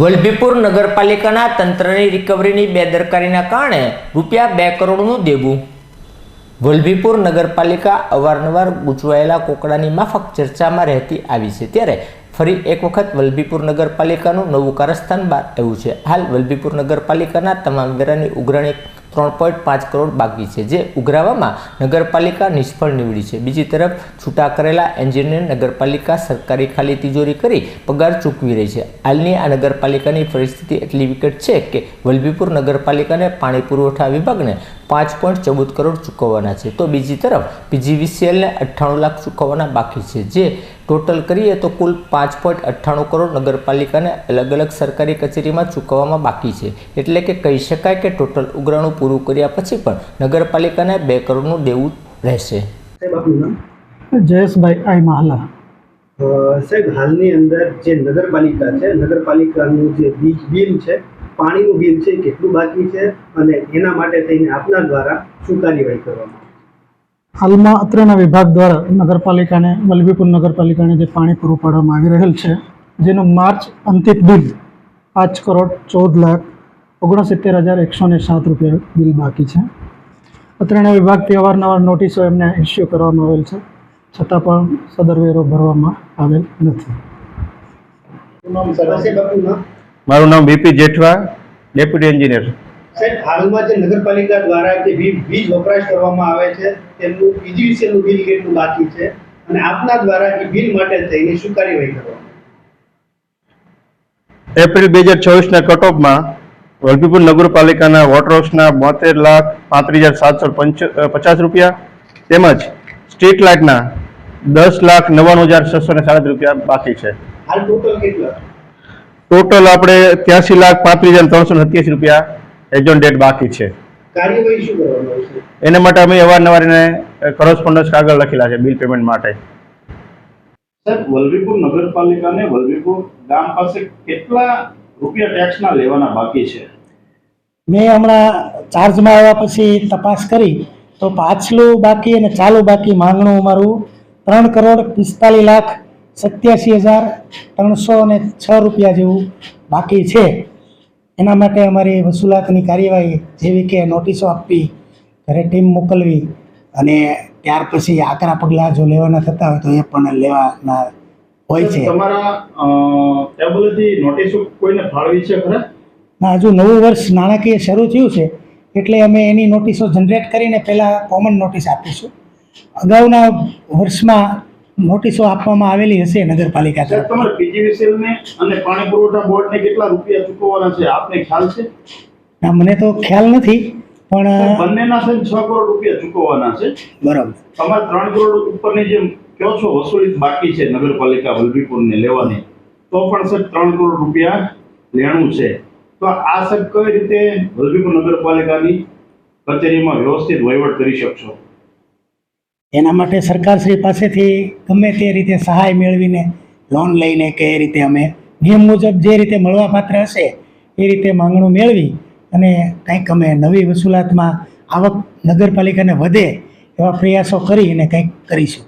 વલભીપુર નગરપાલિકાના તંત્રની રિકવરીની બેદરકારીના કારણે રૂપિયા બે કરોડનું દેવું. વલભીપુર નગરપાલિકા અવારનવાર ગૂંચવાયેલા કોકડાની માફક ચર્ચામાં રહેતી આવી છે. ત્યારે ફરી એક વખત વલભીપુર નગરપાલિકાનું નવું કારસ્થાન બહાર આવ્યું છે. હાલ વલભીપુર નગરપાલિકાના તમામ વેરાની ઉઘરાણી ત્રણ પોઈન્ટ પાંચ કરોડ બાકી છે, જે ઉઘરાવવામાં નગરપાલિકા નિષ્ફળ નીવડી છે. બીજી તરફ, છૂટા કરેલા એન્જિનિયર નગરપાલિકા સરકારી ખાલી તિજોરી કરી પગાર ચૂકવી રહી છે. હાલની આ નગરપાલિકાની પરિસ્થિતિ એટલી વિકટ છે કે વલભીપુર નગરપાલિકાને પાણી પુરવઠા વિભાગને પાંચ પોઈન્ટ ચૌદ કરોડ ચૂકવવાના છે. તો બીજી તરફ પીજીવીસીએલને અઠ્ઠાણું લાખ ચૂકવવાના બાકી છે. જે ટોટલ કરીએ તો કુલ પાંચ પોઈન્ટ અઠ્ઠાણું કરોડ નગરપાલિકાને અલગ અલગ સરકારી કચેરીમાં ચૂકવવામાં બાકી છે. એટલે કે કહી શકાય કે ટોટલ ઉઘરાણું પૂરું કર્યા પછી પણ નગરપાલિકાને બે કરોડનું દેવું રહેશે. સાહેબ જયેશભાઈ આઈ મહાલા. સાહેબ હાલની અંદર જે નગરપાલિકા છે નગરપાલિકાનું જે બી- બિલ છે પાણીનું બિલ છે કેટલું બાકી છે અને એના માટે થઈને આપના દ્વારા શું કાર્યવાહી કરવામાં હાલમાં અત્રેના વિભાગ દ્વારા નગરપાલિકાને મલબીપુર નગરપાલિકાને જે પાણી પૂરું પાડવામાં આવી રહેલ છે જેનું માર્ચ અંતિમ બિલ પાંચ કરોડ ચૌદ લાખ ઓગણસિત્તેર હજાર એકસો ને સાત રૂપિયા બિલ બાકી છે. અત્રેના વિભાગથી અવારનવાર નોટિસો એમને ઇસ્યુ કરવામાં આવેલ છે છતાં પણ સદર વેરો ભરવામાં આવેલ નથી. મારું નામ બીપી જેઠવા ડેપ્યુટી એન્જિનિયર સાહેબ હાલમાં જે નગરપાલિકા દ્વારા જે વીજ વીજ વપરાશ કરવામાં આવે છે તેમનું પીજીવીસીએલનું બિલ કેટલું બાકી છે? અને આપના દ્વારા એ બિલ માટે થઈને શું કાર્યવાહી કરવામાં એપ્રિલ બે હજાર ચોવીસના કટઓફમાં વલભીપુર નગરપાલિકાના વોટરવર્ક્સના બોતેર લાખ પાંત્રીસ હજાર સાતસો પંચ પચાસ રૂપિયા તેમજ સ્ટ્રીટ લાઇટના દસ લાખ નવ્વાણું હજાર છસો ને સાડત્રીસ રૂપિયા બાકી છે. હાલ ટોટલ કેટલા? ટોટલ આપણે ત્યાસી લાખ પાંત્રીસ હજાર ત્રણસો સત્યાસી રૂપિયા એજોન ડેટ બાકી છે. એના માટે અમે અવારનવાર એને કરસ્પોન્ડન્સ કાગળ લખેલા છે બિલ પેમેન્ટ માટે. સાહેબ વલભીપુર નગરપાલિકાને વલભીપુર ગામ પાસે કેટલા રૂપિયા ટેક્સના લેવાના બાકી છે? મેં હમણાં ચાર્જમાં આવ્યા પછી તપાસ કરી તો પાછલું બાકી અને ચાલુ બાકી માંગણું અમારું ત્રણ કરોડ પિસ્તાલીસ લાખ સત્યાસી હજાર ત્રણસો ને છ રૂપિયા જેવું બાકી છે. એના માટે અમારી વસૂલાતની કાર્યવાહી જેવી કે નોટિસો આપવી ઘરે ટીમ મોકલવી અને ત્યાર પછી આકરા પગલાં જો લેવાના થતા હોય તો એ પણ લેવાના હોય છે. તમારા નોટિસો કોઈને ફાળવી છે ખરા? ના હજુ નવું વર્ષ નાણાકીય શરૂ થયું છે એટલે અમે એની નોટિસો જનરેટ કરીને પહેલાં કોમન નોટિસ આપીશું. અગાઉના વર્ષમાં નોટિસો આપવામાં આવેલી હશે નગરપાલિકા તરફ તમારે પીજીવીસીએલ ને અને પાણી પુરવઠા બોર્ડને કેટલા રૂપિયા ચૂકવવાના છે? આપને ખ્યાલ છે? ના મને તો ખ્યાલ નથી પણ બંનેના છે છ કરોડ રૂપિયા ચૂકવવાના છે. બરાબર. તમારે ત્રણ કરોડ ઉપરની જેમ કહો છો વસૂલી બાકી છે નગરપાલિકા વલભીપુરને લેવાની. તો પણ સર ત્રણ કરોડ રૂપિયા લેણું છે. તો આ સબ કઈ રીતે વલભીપુર નગરપાલિકાની કચેરીમાં વ્યવસ્થિત વહીવટ કરી શકશો? એના માટે સરકારશ્રી પાસેથી ગમે તે રીતે સહાય મેળવીને લોન લઈને કે એ રીતે અમે નિયમ મુજબ જે રીતે મળવાપાત્ર હશે એ રીતે માંગણું મેળવી અને કંઈક અમે નવી વસૂલાતમાં આવક નગરપાલિકાને વધે એવા પ્રયાસો કરી અને કંઈક કરીશું.